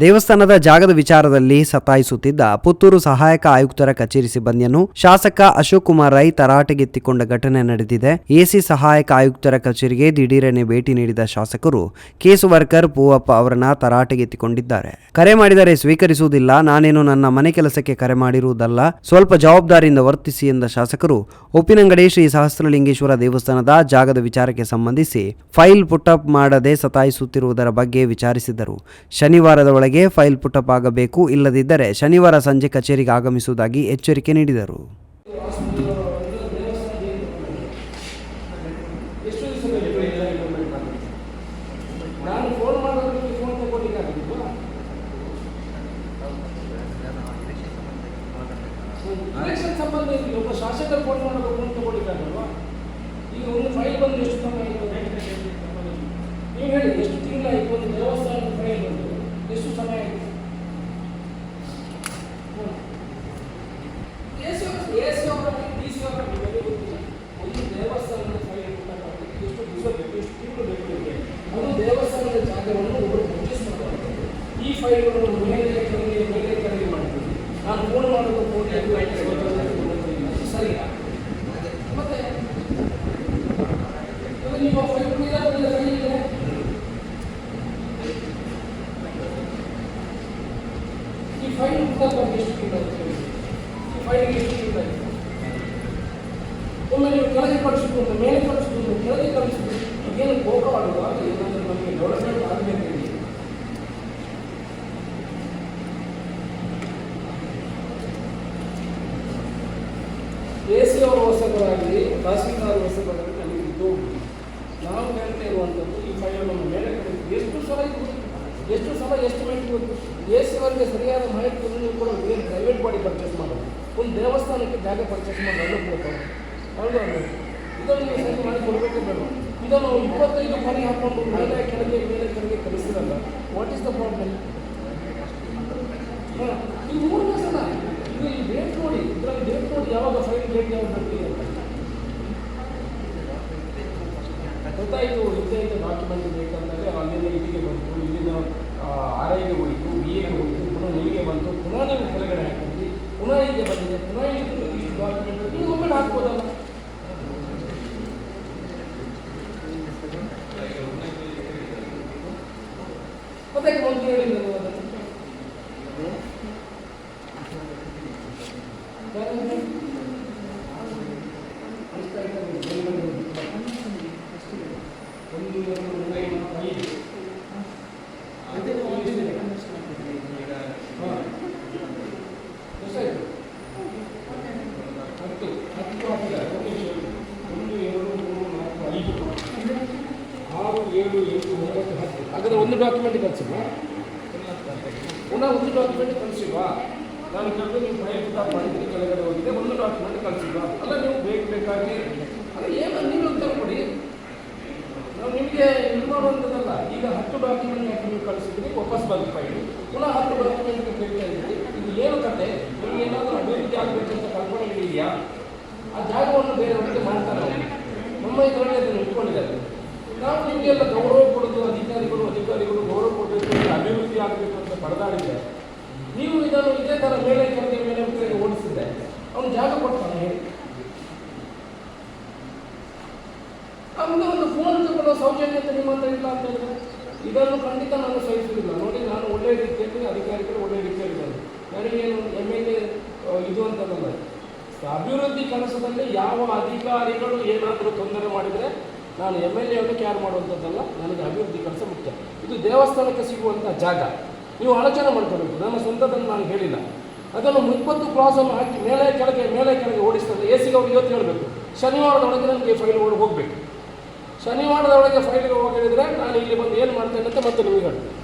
ದೇವಸ್ಥಾನದ ಜಾಗದ ವಿಚಾರದಲ್ಲಿ ಸತಾಯಿಸುತ್ತಿದ್ದ ಪುತ್ತೂರು ಸಹಾಯಕ ಆಯುಕ್ತರ ಕಚೇರಿ ಸಿಬ್ಬಂದಿಯನ್ನು ಶಾಸಕ ಅಶೋಕ್ ಕುಮಾರ್ ರೈ ತರಾಟೆಗೆತ್ತಿಕೊಂಡ ಘಟನೆ ನಡೆದಿದೆ. ಎಸಿ ಸಹಾಯಕ ಆಯುಕ್ತರ ಕಚೇರಿಗೆ ದಿಢೀರನೆ ಭೇಟಿ ನೀಡಿದ ಶಾಸಕರು ಕೇಸು ವರ್ಕರ್ ಪೂವಪ್ಪ ಅವರನ್ನ ತರಾಟೆಗೆತ್ತಿಕೊಂಡಿದ್ದಾರೆ ಕರೆ ಮಾಡಿದರೆ ಸ್ವೀಕರಿಸುವುದಿಲ್ಲ. ನಾನೇನು ನನ್ನ ಮನೆ ಕೆಲಸಕ್ಕೆ ಕರೆ ಮಾಡಿರುವುದಲ್ಲ. ಸ್ವಲ್ಪ ಜವಾಬ್ದಾರಿಯಿಂದ ವರ್ತಿಸಿ ಎಂದ ಶಾಸಕರು ಉಪ್ಪಿನಂಗಡಿ ಶ್ರೀ ಸಹಸ್ರಲಿಂಗೇಶ್ವರ ದೇವಸ್ಥಾನದ ಜಾಗದ ವಿಚಾರಕ್ಕೆ ಸಂಬಂಧಿಸಿ ಫೈಲ್ ಪುಟ್ಅಪ್ ಮಾಡದೆ ಸತಾಯಿಸುತ್ತಿರುವುದರ ಬಗ್ಗೆ ವಿಚಾರಿಸಿದರು. ಶನಿವಾರದ ಒಳಗೆ ಫೈಲ್ ಪುಟಪ್ ಆಗಬೇಕು, ಇಲ್ಲದಿದ್ದರೆ ಶನಿವಾರ ಸಂಜೆ ಕಚೇರಿಗೆ ಆಗಮಿಸುವುದಾಗಿ ಎಚ್ಚರಿಕೆ ನೀಡಿದರು. ಸಂಬಂಧ ಒಬ್ಬ ಶಾಸಕರು ಫೋನ್ ಮಾಡಬೇಕು ಅಂತ ಕೊಡಿದ್ದಾರಲ್ವಾ ಈಗ ಒಂದು ಫೈಲ್ ಬಂದು ಎಷ್ಟು ಸಮಯ ಆಯಿತು ನೀವು ಹೇಳಿ ಎಷ್ಟು ತಿಂಗಳಾಯಿತು ಒಂದು ದೇವಸ್ಥಾನದ ಫೈಲ್ ಬಂದು ಎಷ್ಟು ಸಮಯ ಆಯಿತು ಎ ಸಿ ಎ ಸಿ ಅವರ ಡಿ ಸಿ ಅವರ ನಿಮಗೆ ಗೊತ್ತಿಲ್ಲ ಒಂದು ದೇವಸ್ಥಾನದ ಫೈಲ್ ಕೊಟ್ಟಕ್ಕಾಗಲಿಕ್ಕೆ ಎಷ್ಟು ದಿವಸ ಬೇಕು ಎಷ್ಟು ತಿಂಗಳು ಬೇಕು ನಿಮಗೆ ಅದು ದೇವಸ್ಥಾನದ ಜಾಗವನ್ನು ಒಬ್ಬರು ಪರ್ಚೇಸ್ ಮಾಡ್ತಾರೆ ಮಾಡ್ತೀವಿ ನಾನು ಫೋನ್ ಮಾಡೋದು ಫೋನ್ ಸರಿಯಾ ಮತ್ತೆ ಈ ಫೈಲ್ ಬಗ್ಗೆ ಎಷ್ಟು ತಿಂಗಳು ಈ ಫೈಲ್ಗೆ ಎಷ್ಟು ಒಮ್ಮೆ ನೀವು ಕೆಳಗೆ ಕಳಿಸ್ಬೋದು ಮೇಲೆ ಕಳಿಸ್ಬೋದು ಕೆಳಗೆ ಕಳಿಸ್ಬೋದು ಏನು ಕೋಪವಾಡುವ ಏನಾದರೂ ನಮಗೆ ಡೆವಲಪ್ಮೆಂಟ್ ಆಗಬೇಕು ಇಲ್ಲಿ ಎ ಸಿ ತಹಸೀಲ್ದಾರ್ ಹೊಸಬರಾಗಲಿ ನಮಗೆ ಇದ್ದು ನಾವು ಹೇಳ್ತಾ ಇರುವಂಥದ್ದು, ಈ ಫೈಲನ್ನು ಮೇಲೆ ಎಷ್ಟು ಸಲ ಎಷ್ಟು ಸಲ ಎಷ್ಟು ಮಾಹಿತಿ ಎ ಸಿ ಅವರಿಗೆ ಸರಿಯಾದ ಮಾಹಿತಿಯನ್ನು ನೀವು ಕೂಡ ಏನು ಪ್ರೈವೇಟ್ ಬಾಡಿ ಪರ್ಚೇಸ್ ಮಾಡೋದು ಒಂದು ದೇವಸ್ಥಾನಕ್ಕೆ ಜಾಗ ಪರ್ಚೇಸ್ ಮಾಡಿ ಅನುಕೂಲ ಹೌದು ಇದನ್ನು ನೀವು ಸರಿ ಮಾಡಿ ಕೊಡಬೇಕು ಬೇಡ ಇದನ್ನು ಇಪ್ಪತ್ತೈದು ಮನೆ ಹಾಕೊಂಡು, ಮೇಲೆ, ಕೆಳಗೆ ಮೇಲೆ, ಕೆಳಗೆ ಕಲಿಸಿರಲ್ಲ. ವಾಟ್ ಇಸ್ ದ ಪ್ರಾಬ್ಲಮ್ ಹಾಂ ಇದು ಮೂರನೇ ಸಲ ಇದು ಈ ಡೇಟ್ ನೋಡಿ ಇದರಲ್ಲಿ ಡೇಟ್ ನೋಡಿ ಯಾವಾಗ ಫೈಲ್ ಡೇಟ್ ಯಾವಾಗ ಬರ್ತೀವಿ ಅಂತ ಗೊತ್ತಾಯಿತು ಇಂಥ ಇಂಥ ಡಾಕ್ಯುಮೆಂಟ್ ಬೇಕಂದರೆ ಅಲ್ಲಿಂದ ಇಲ್ಲಿಗೆ ಬಂತು ಇಲ್ಲಿಂದ ಆರ್ ಐಗೆ ಹೋಯಿತು ಬಿ ಎಗೆ ಹೋಯಿತು ಪುನಃ ನಿಮಗೆ ಬಂತು ಪುನಃ ನೀವು ಕೆಳಗಡೆ ಹಾಕಿದ್ರಿ ಪುನಃ ಹೀಗೆ ಬಂದಿದೆ ಪುನಃ ಇದು ಇಷ್ಟು ಡಾಕ್ಯುಮೆಂಟ್ ನೀವು ಒಮ್ಮೆ ಹಾಕ್ಬೋದಲ್ಲ ಮತ್ತೆ ಮಂತ್ರಿ ಹೇಳಿದ್ರು ನೀವು ಅದನ್ನು ಏಳು, ಎಂಟು ಒಂಬತ್ತು ಹತ್ತು. ಹಾಗಾದ್ರೆ ಒಂದು ಡಾಕ್ಯುಮೆಂಟ್ ಕಳಿಸಿಲ್ವಾ? ಪುನಃ ಒಂದು ಡಾಕ್ಯುಮೆಂಟ್ ಕಳಿಸಿಲ್ವಾ? ನಾನು ಕೇಳಿದ್ರೆ ನೀವು ಫೈಲ್ ಪುಟ ಮಾಡಿದ್ರೆ ಕೆಳಗಡೆ ಹೋಗಿದೆ, ಒಂದು ಡಾಕ್ಯುಮೆಂಟ್ ಕಳಿಸಿಲ್ವಾ? ಅಲ್ಲ, ನೀವು ಬೇಕು, ಬೇಕಾಗಿ. ಅಲ್ಲ, ಏನು? ನೀವು ಉತ್ತರ ಕೊಡಿ. ನಾವು ನಿಮಗೆ ಇದು ಮಾಡುವಂಥದ್ದಲ್ಲ. ಈಗ ಹತ್ತು ಡಾಕ್ಯುಮೆಂಟ್ ಯಾಕೆ ನೀವು ಕಳಿಸಿದ್ರಿ? ವಾಪಸ್ ಬಂದು ಫೈಲ್. ಪುನಃ ಹತ್ತು ಡಾಕ್ಯುಮೆಂಟ್ ಕೇಳ್ತಾ ಇದ್ದೀರಿ ಇದು ಏನು ಕತೆ? ನಿಮ್ಗೆ ಏನಾದರೂ ಅಭಿವೃದ್ಧಿ ಆಗಬೇಕಂತ ಕಲ್ಪನೆ ಇದೆಯಾ? ಆ ಜಾಗವನ್ನು ಬೇರೆಯವರಿಗೆ ಮಾಡ್ತಾರೆ. ನಮ್ಮ ಇದರಲ್ಲಿ ಅದನ್ನು ಇಟ್ಕೊಂಡಿದ್ದಾರೆ. ನಾವು ನಿಮಗೆಲ್ಲ ಅಧಿಕಾರಿಗಳು ಗೌರವ ಕೊಡಬೇಕು ಅಭಿವೃದ್ಧಿ ಆಗಬೇಕು ಅಂತ ಪಡೆದಾಡಿದ್ದೆ ನೀವು ಇದನ್ನು ಇದೇ ಥರ ಮೇಲೆ ಕೆಳಗೆ ಮೇಲೆ ಓಡಿಸಿದ್ದೆ ಅವನು ಜಾಗ ಕೊಡ್ತಾನೆ, ಹೇಳಿ. ನಮ್ದು ಒಂದು ಫೋನ್ ತಗೊಳ್ಳೋ ಸೌಜನ್ಯತೆ ನಿಮ್ಮ ಹತ್ರ ಇಲ್ಲ ಅಂತ ಹೇಳಿದ್ರೆ, ಇದನ್ನು ಖಂಡಿತ ನಾನು ಸಹಿಸುವುದಿಲ್ಲ. ನೋಡಿ, ನಾನು ಒಳ್ಳೆ ರೀತಿಯಲ್ಲಿ ಅಧಿಕಾರಿಗಳು ಒಳ್ಳೆ ರೀತಿಯಲ್ಲಿದ್ದಾರೆ ನನಗೇನು ಎಂ ಎಲ್ ಎ ಇದು ಅಂತಂದ್ರೆ ಅಭಿವೃದ್ಧಿ ಕೆಲಸದಲ್ಲಿ ಯಾವ ಅಧಿಕಾರಿಗಳು ಏನಾದರೂ ತೊಂದರೆ ಮಾಡಿದರೆ ನಾನು ಎಂ ಎಲ್ ಎ ಕ್ಯಾರ್ ಮಾಡುವಂಥದ್ದಲ್ಲ ನನಗೆ ಅಭಿವೃದ್ಧಿ ಕೆಲಸ ಮುಖ್ಯ. ಇದು ದೇವಸ್ಥಾನಕ್ಕೆ ಸಿಗುವಂಥ ಜಾಗ. ನೀವು ಆಲೋಚನೆ ಮಾಡ್ಕೋಬೇಕು ನನ್ನ ಸ್ವಂತದನ್ನು ನಾನು ಹೇಳಿಲ್ಲ. ಅದನ್ನು ಮುಪ್ಪತ್ತು ಕ್ಲಾಸನ್ನು ಹಾಕಿ ಮೇಲೆ ಕೆಳಗೆ ಮೇಲೆ ಕೆಳಗೆ ಓಡಿಸ್ತಾರೆ ಎ ಸಿಗೆ ಇವತ್ತು ಹೇಳಬೇಕು. ಶನಿವಾರದೊಳಗೆ ನನಗೆ ಫೈಲ್ ಹೋಗಬೇಕು. ಶನಿವಾರದ ಒಳಗೆ ಫೈಲ್ಗೆ ಹೋಗಿದ್ರೆ ನಾನು ಇಲ್ಲಿ ಬಂದು ಏನು ಮಾಡ್ತೇನೆ ಅಂತ ಮತ್ತೆ ನಿಮಗೆ ಹೇಳ್ತೀನಿ.